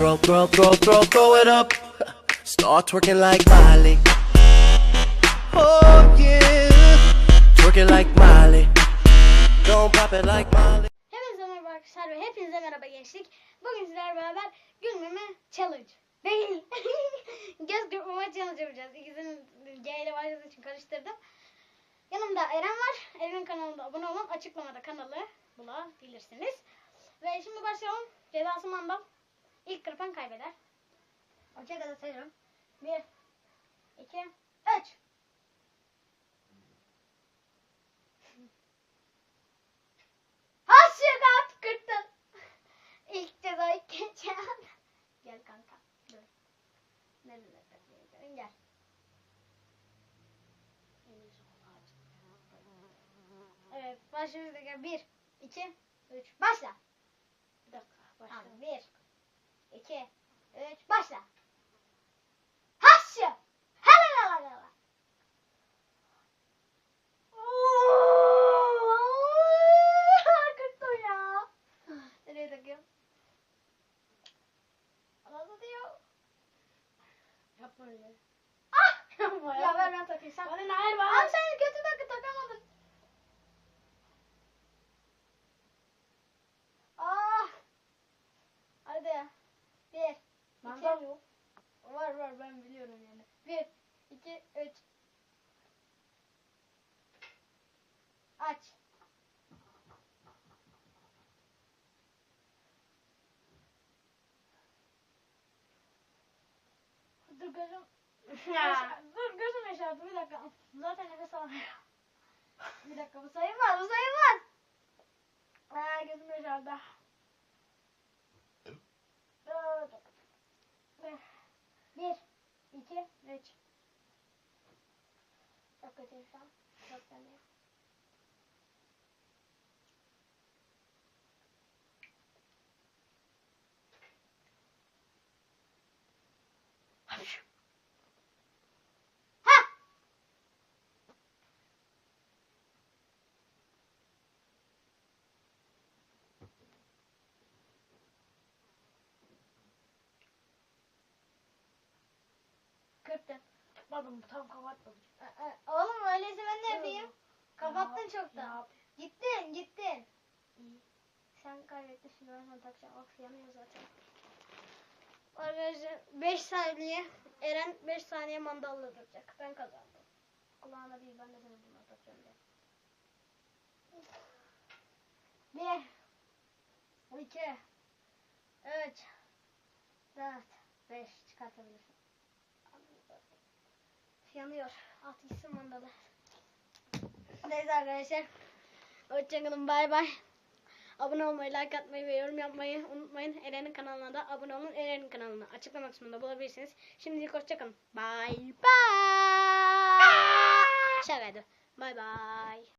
Throw, throw, throw, throw, throw it up. Start twerking like Miley. Oh yeah. Twerking like Miley. Don't pop it like Miley. Hepinize merhaba arkadaşlar ve hepinize merhaba gençlik. Bugün sizlerle beraber gülmeme challenge değil. Göz kırpmama challenge yapacağız. İkisinin G ile başladığı için karıştırdım. Yanımda Eren var. Eren'in kanalında abone olun. Açıklamada kanalı bulabilirsiniz. Ve şimdi başlayalım. Cezası mandal. İlk kırpan kaybeder. Ortaya kadar sayıyorum. Bir, iki, üç. Hasya kart kırttın. İlk cezayı geçen. Gel kanka. Dur. Nerede? Gel. Evet başlıyoruz. Bir, iki, üç. Başla. Bir dakika. Başla. Bir, iki, üç. Başla. Hasya. Helal helal helal. Kırttım ya. Nereye takıyorum? Nasıl diyor? Yapma öyle. Ah! Yapma Ya ver ben takayım sen. Bana ne hayır Abi bana. sen Dur gözüm. Ya. Dur gözüm yaşardı bir dakika. Zaten nefes alamıyorum. bir dakika bu sayılmaz bu sayılmaz. Aa gözüm yaşardı. Bir, iki, üç. Çok kötüyüm şu an. Çok saniye. Kırktın. Tutmadım tam kapatmadım. Oğlum öyleyse ben ne yapayım? Kapattın çoktan. Gittin, gittin. İyi. Sen kaybettin şimdi ben sana takacağım. Bak yanıyor zaten. Arkadaşlar 5 saniye. Eren 5 saniye mandalla duracak. Ben kazandım. Kulağına değil ben de sana bunu takacağım diye. Bir. iki, Üç. Dört. Beş. Çıkartabilirsin. Yanıyor. Gitsin mandalı. Neyse arkadaşlar. Hoşçakalın. Bay bay. Abone olmayı, like atmayı ve yorum yapmayı unutmayın. Eren'in kanalına da abone olun. Eren'in kanalına açıklama kısmında bulabilirsiniz. Şimdilik hoşçakalın. Bay bay. Şakaydı. Bay bay.